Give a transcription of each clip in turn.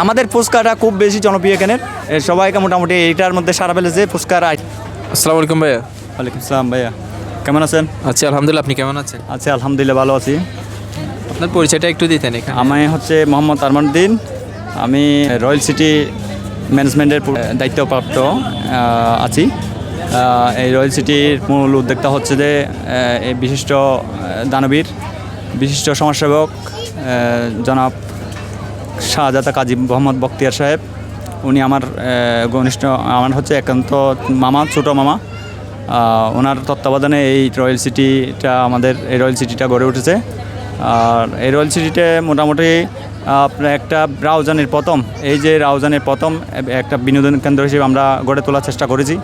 আমাদের ফুচকাটা খুব বেশি জনপ্রিয় এখানে। সবাইকে মোটামুটি এইটার মধ্যে সারা ফেলেছে ফুচকার আই- আসসালামু আলাইকুম ভাইয়া। ওয়ালাইকুম আসসালাম ভাইয়া। কেমন আছেন? আচ্ছা আলহামদুলিল্লাহ আপনি কেমন আছেন? আচ্ছা আলহামদুলিল্লাহ ভালো আছি। আপনার পরিচয়টা একটু দিতেন এখানে। আমি হচ্ছে মোহাম্মদ আরমানুদ্দিন আমি রয়্যাল সিটি ম্যানেজমেন্টের দায়িত্বপ্রাপ্ত আছি। এই রয়্যাল সিটির মূল উদ্যোক্তা হচ্ছে যে এই বিশিষ্ট দানবীর বিশিষ্ট সমাজসেবক জনাব শাহজাদা কাজী মোহাম্মদ বখতিয়ার সাহেব। উনি আমার ঘনিষ্ঠ, আমার হচ্ছে একান্ত মামা, ছোটো মামা। ওনার তত্ত্বাবধানে এই রয়্যাল সিটিটা আমাদের, এই রয়্যাল সিটিটা গড়ে উঠেছে। আর এই রয়্যাল সিটিতে মোটামুটি আপনার একটা রাউজানের প্রথম, এই যে রাউজানের প্রথম একটা বিনোদন কেন্দ্র হিসেবে আমরা গড়ে তোলার চেষ্টা করেছি।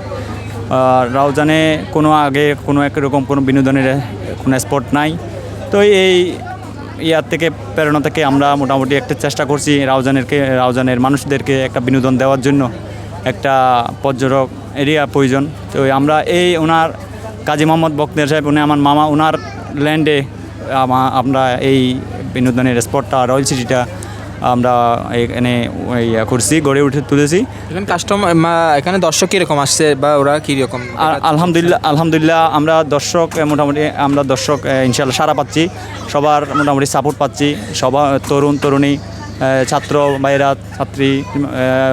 রাউজানে কোনো আগে কোনো একরকম কোনো বিনোদনের কোনো স্পট নাই। তো এই ইয়ার থেকে, প্রেরণা থেকে আমরা মোটামুটি একটা চেষ্টা করছি রাউজানেরকে, রাউজানের মানুষদেরকে একটা বিনোদন দেওয়ার জন্য, একটা পর্যটক এরিয়া প্রয়োজন। তো আমরা এই ওনার, কাজী মোহাম্মদ বক্তের সাহেব, উনি আমার মামা ওনার ল্যান্ডে আমা- আমরা এই বিনোদনের স্পটটা রয়্যাল সিটিটা আমরা এখানে ইয়া করছি গড়ে উঠে তুলেছি। এখানে কাস্টমার এখানে দর্শক কীরকম আসছে বা ওরা কীরকম? আর আলহামদুলিল্লাহ আলহামদুলিল্লাহ আমরা দর্শক মোটামুটি আমরা দর্শক ইনশাল্লাহ সারা পাচ্ছি। সবার মোটামুটি সাপোর্ট পাচ্ছি। সবার তরুণ তরুণী ছাত্র ভাইয়েরা ছাত্রী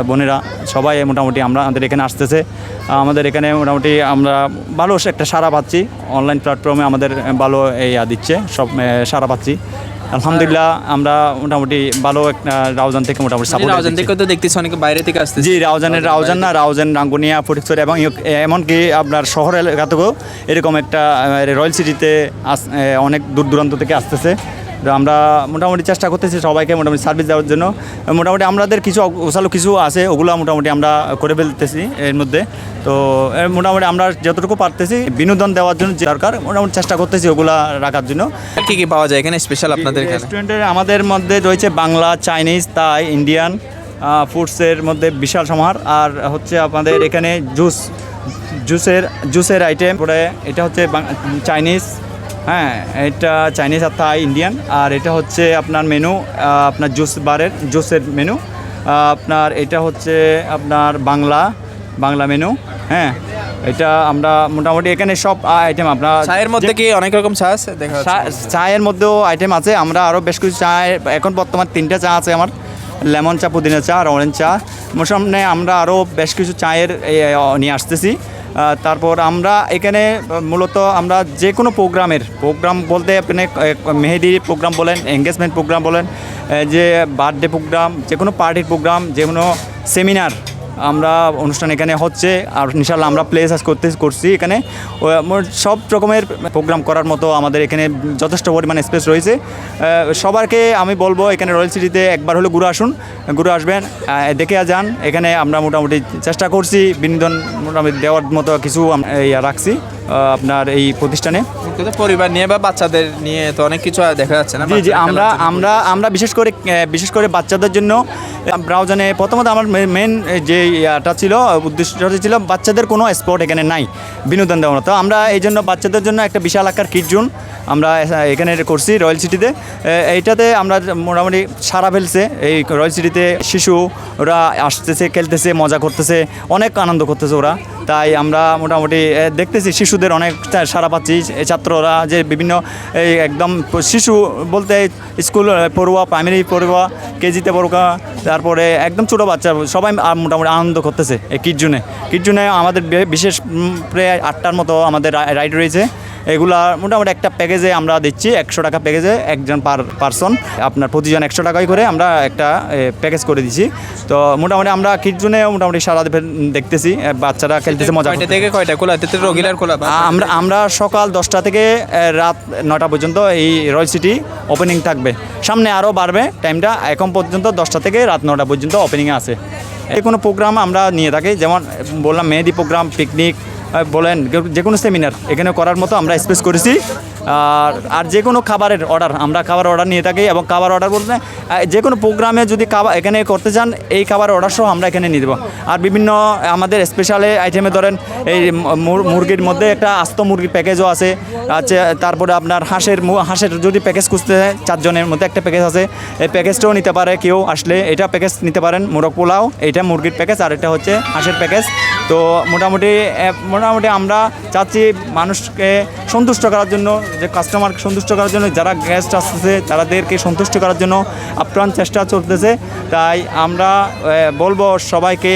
বোনেরা সবাই মোটামুটি আমরা আমাদের এখানে আসতেছে। আমাদের এখানে মোটামুটি আমরা ভালো একটা সারা পাচ্ছি। অনলাইন প্ল্যাটফর্মে আমাদের ভালো এই ইয়া দিচ্ছে সব সারা পাচ্ছি। আলহামদুলিল্লাহ আমরা মোটামুটি ভালো একটা রাউজান থেকে মোটামুটি সাপোর্ট রাউজান থেকে তো দেখতেছি অনেকে বাইরে থেকে আসছে জি রাউজানের রাউজান না রাউজান রাঙ্গুনিয়া ফটিকচর এবং এমনকি আপনার শহর এলাকা থেকেও এরকম একটা রয়্যাল সিটিতে আস- অনেক দূর দূরান্ত থেকে আসতেছে। তো আমরা মোটামুটি চেষ্টা করতেছি সবাইকে মোটামুটি সার্ভিস দেওয়ার জন্য। মোটামুটি আমাদের কিছু ওসালো কিছু আছে ওগুলো মোটামুটি আমরা করে ফেলতেছি এর মধ্যে। তো মোটামুটি আমরা যতটুকু পারতেছি বিনোদন দেওয়ার জন্য যে দরকার মোটামুটি চেষ্টা করতেছি ওগুলা রাখার জন্য। কী কী পাওয়া যায় এখানে স্পেশাল আপনাদের এখানে? রেস্টুরেন্টের আমাদের মধ্যে রয়েছে বাংলা চাইনিজ তাই ইন্ডিয়ান ফুডসের মধ্যে বিশাল সমাহার। আর হচ্ছে আপনাদের এখানে জুস জুসের জুসের আইটেম পরে এটা হচ্ছে চাইনিজ হ্যাঁ এটা চাইনিজ আর থাই ইন্ডিয়ান আর এটা হচ্ছে আপনার মেনু আপনার জুস বারের জুসের মেনু আপনার এটা হচ্ছে আপনার বাংলা বাংলা মেনু হ্যাঁ এটা আমরা মোটামুটি এখানে সব আইটেম আপনার চায়ের মধ্যে কি অনেক রকম চা আছে? দেখা চা- চায়ের মধ্যেও আইটেম আছে আমরা আরও বেশ কিছু চা এখন বর্তমান তিনটা চা আছে আমার লেমন চা পুদিনা চা আর অরেঞ্জ চা। সামনে আমরা আরও বেশ কিছু চায়ের নিয়ে আসতেছি। তারপর আমরা এখানে মূলত আমরা যে কোনো প্রোগ্রামের, প্রোগ্রাম বলতে আপনি মেহেদি প্রোগ্রাম বলেন এঙ্গেজমেন্ট প্রোগ্রাম বলেন যে বার্থডে প্রোগ্রাম যে কোনো পার্টির প্রোগ্রাম যে কোনো সেমিনার আমরা অনুষ্ঠান এখানে হচ্ছে, আর ইনশাল্লাহ আমরা প্লেস আজ করতে, করছি এখানে। সব রকমের প্রোগ্রাম করার মতো আমাদের এখানে যথেষ্ট পরিমাণে স্পেস রয়েছে। সবারকে আমি বলব, এখানে রয়্যাল সিটিতে একবার হলে ঘুরে আসুন, ঘুরে আসবেন দেখে যান। এখানে আমরা মোটামুটি চেষ্টা করছি, বিনোদন মোটামুটি দেওয়ার মতো কিছু রাখছি। আপনার এই প্রতিষ্ঠানে? পরিবার নিয়ে বা বাচ্চাদের নিয়ে তো অনেক কিছু দেখা যাচ্ছে না জি জি আমরা আমরা আমরা বিশেষ করে বিশেষ করে বাচ্চাদের জন্য ব্রাউজানে প্রথমত আমার মেন যে ইয়াটা ছিল উদ্দেশ্যটা ছিল বাচ্চাদের কোনো স্পট এখানে নাই বিনোদন দেওয়ার তো আমরা এই জন্য বাচ্চাদের জন্য একটা বিশাল আকার কিট জোন আমরা এখানে করছি রয়্যাল সিটিতে এইটাতে আমরা মোটামুটি সারা ফেলছে। এই রয়্যাল সিটিতে শিশু ওরা আসতেছে খেলতেছে মজা করতেছে অনেক আনন্দ করতেছে ওরা। তাই আমরা মোটামুটি দেখতেছি শিশুদের অনেক সারা পাচ্ছি। ছাত্ররা যে বিভিন্ন, এই একদম শিশু বলতে স্কুল পড়ুয়া প্রাইমারি পড়ুয়া, কেজিতে পড়ুয়া তারপরে একদম ছোটো বাচ্চা, সবাই মোটামুটি আনন্দ করতেছে এই কিটজুনে কিটজুনে আমাদের বিশেষ প্রায় আটটার মতো আমাদের রাইড রয়েছে। এগুলা মোটামুটি একটা প্যাকেজে আমরা দিচ্ছি একশো টাকা প্যাকেজে একজন পার পারসন আপনার প্রতিজন একশো টাকাই করে আমরা একটা প্যাকেজ করে দিচ্ছি তো মোটামুটি আমরা কিটজুনে মোটামুটি সারা দেখতেছি বাচ্চারা খেলতেছে মজা থেকে কয়টা? খোলা রোগীলার খোলা আমরা আমরা সকাল দশটা থেকে রাত নটা পর্যন্ত এই রয়্যাল সিটি ওপেনিং থাকবে। সামনে আরও বাড়বে টাইমটা এখন পর্যন্ত দশটা থেকে রাত নটা পর্যন্ত ওপেনিংয়ে আছে। এই কোনো প্রোগ্রাম আমরা নিয়ে থাকি যেমন বললাম মেহেদি প্রোগ্রাম পিকনিক বলেন যে কোনো সেমিনার এখানে করার মতো আমরা স্পেস করেছি। আর আর যে কোনো খাবারের অর্ডার আমরা খাবার অর্ডার নিয়ে থাকি এবং খাবার অর্ডার বলতে যে কোনো প্রোগ্রামে যদি খাবার এখানে করতে চান, এই খাবার অর্ডার সহ আমরা এখানে নিয়ে দেবো। আর বিভিন্ন, আমাদের স্পেশাল আইটেমে ধরেন, এই মুরগির মধ্যে একটা আস্ত মুরগির প্যাকেজও আছে আছে, তারপরে আপনার হাঁসের হাঁসের যদি প্যাকেজ খুঁজতে হয়, চারজনের মধ্যে একটা প্যাকেজ আছে, এই প্যাকেজটাও নিতে পারে কেউ আসলে, এটা প্যাকেজ নিতে পারেন, মোরগ পোলাও এটা মুরগির প্যাকেজ আর এটা হচ্ছে হাঁসের প্যাকেজ তো মোটামুটি মোটামুটি আমরা চাচ্ছি মানুষকে সন্তুষ্ট করার জন্য যে কাস্টমারকে সন্তুষ্ট করার জন্য, যারা গেস্ট আসতেছে তাদেরকে সন্তুষ্ট করার জন্য আপ্রাণ চেষ্টা চলতেছে। তাই আমরা বলব সবাইকে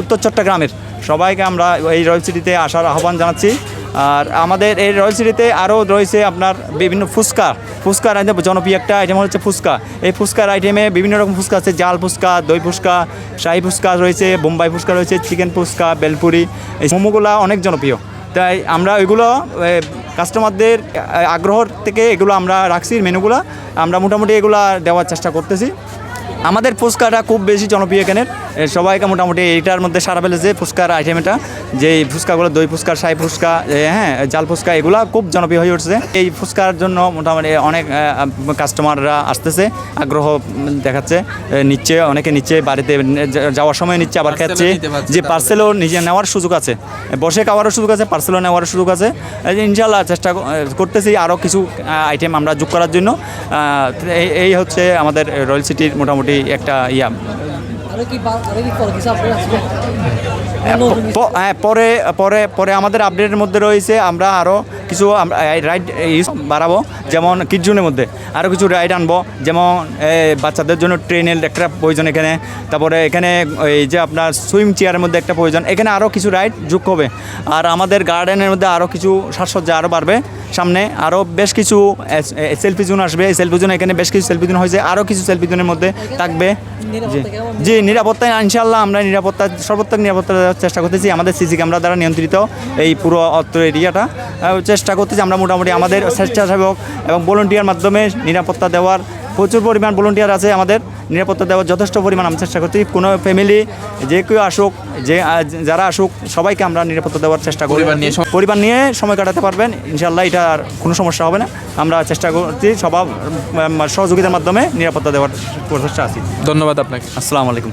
উত্তর চট্টগ্রামের, সবাইকে আমরা এই রয়্যাল সিটিতে আসার আহ্বান জানাচ্ছি। আর আমাদের এই রয়্যাল সিটিতে আরও রয়েছে আপনার বিভিন্ন ফুচকা ফুচকার আইটেম, জনপ্রিয় একটা আইটেম হচ্ছে ফুচকা। এই ফুচকার আইটেমে বিভিন্ন রকম ফুচকা আছে, জাল ফুচকা, দই ফুচকা, শাহি ফুচকা রয়েছে, বোম্বাই ফুচকা রয়েছে, চিকেন ফুচকা, বেলপুরি, এই মোমোগুলো অনেক জনপ্রিয়। তাই আমরা ওইগুলো কাস্টমারদের আগ্রহর আগ্রহ থেকে এগুলো আমরা রাখছি মেনুগুলো। আমরা মোটামুটি এগুলো দেওয়ার চেষ্টা করতেছি। আমাদের ফুচকাটা খুব বেশি জনপ্রিয় এখানের। সবাইকে মোটামুটি এইটার মধ্যে সারা ফেলেছে ফুচকার আইটেমটা যে ফুচকাগুলো দই ফুচকা সাই ফুচকা হ্যাঁ জাল ফুচকা এগুলো খুব জনপ্রিয় হয়ে উঠছে। এই ফুচকার জন্য মোটামুটি অনেক কাস্টমাররা আসতেছে আগ্রহ দেখাচ্ছে। নিচ্ছে অনেকে নিচ্ছে বাড়িতে যাওয়ার সময় নিচ্ছে আবার খাচ্ছে। যে। পার্সেলও নিজে নেওয়ার সুযোগ আছে বসে খাওয়ারও সুযোগ আছে পার্সেলও নেওয়ার সুযোগ আছে। ইনশাল্লাহ চেষ্টা করতেছি আরও কিছু আইটেম আমরা যোগ করার জন্য। এই- এই হচ্ছে আমাদের রয়্যাল সিটির মোটামুটি একটা ইয়া। হ্যাঁ পরে পরে পরে আমাদের আপডেটের মধ্যে রয়েছে আমরা আরও কিছু রাইড ইউজ বাড়াবো যেমন কিডজুনের মধ্যে। আরও কিছু রাইড আনব যেমন বাচ্চাদের জন্য ট্রেনের একটা প্রয়োজন এখানে। তারপরে এখানে এই যে আপনার সুইম চেয়ারের মধ্যে একটা প্রয়োজন। এখানে আরও কিছু রাইড যোগ হবে। আর আমাদের গার্ডেনের মধ্যে আরও কিছু সাজসজ্জা আরও বাড়বে। সামনে আরও বেশ কিছু সেলফি জোন আসবে। এই সেলফি জোন এখানে বেশ কিছু সেলফি জোন হয়েছে। আরও কিছু সেলফি জোনের মধ্যে থাকবে। জি? জি, নিরাপত্তায় ইনশাল্লাহ আমরা নিরাপত্তা সর্বোত্তক নিরাপত্তা দেওয়ার চেষ্টা করতেছি। আমাদের সিসি ক্যামেরা দ্বারা নিয়ন্ত্রিত এই পুরো অত্র এরিয়াটা। চেষ্টা করতেছি আমরা মোটামুটি আমাদের স্বেচ্ছাসেবক এবং ভলেন্টিয়ার মাধ্যমে নিরাপত্তা দেওয়ার প্রচুর পরিমাণ ভলেন্টিয়ার আছে আমাদের। নিরাপত্তা দেওয়ার যথেষ্ট পরিমাণ আমি চেষ্টা করছি। কোনো ফ্যামিলি যে কেউ আসুক যে যারা আসুক সবাইকে আমরা নিরাপত্তা দেওয়ার চেষ্টা করি পরিবার নিয়ে পরিবার নিয়ে সময় কাটাতে পারবেন। ইনশাল্লাহ এটা আর কোনো সমস্যা হবে না। আমরা চেষ্টা করছি সবার সহযোগিতার মাধ্যমে নিরাপত্তা দেওয়ার প্রচেষ্টা আছি। ধন্যবাদ আপনাকে। আসসালামু আলাইকুম।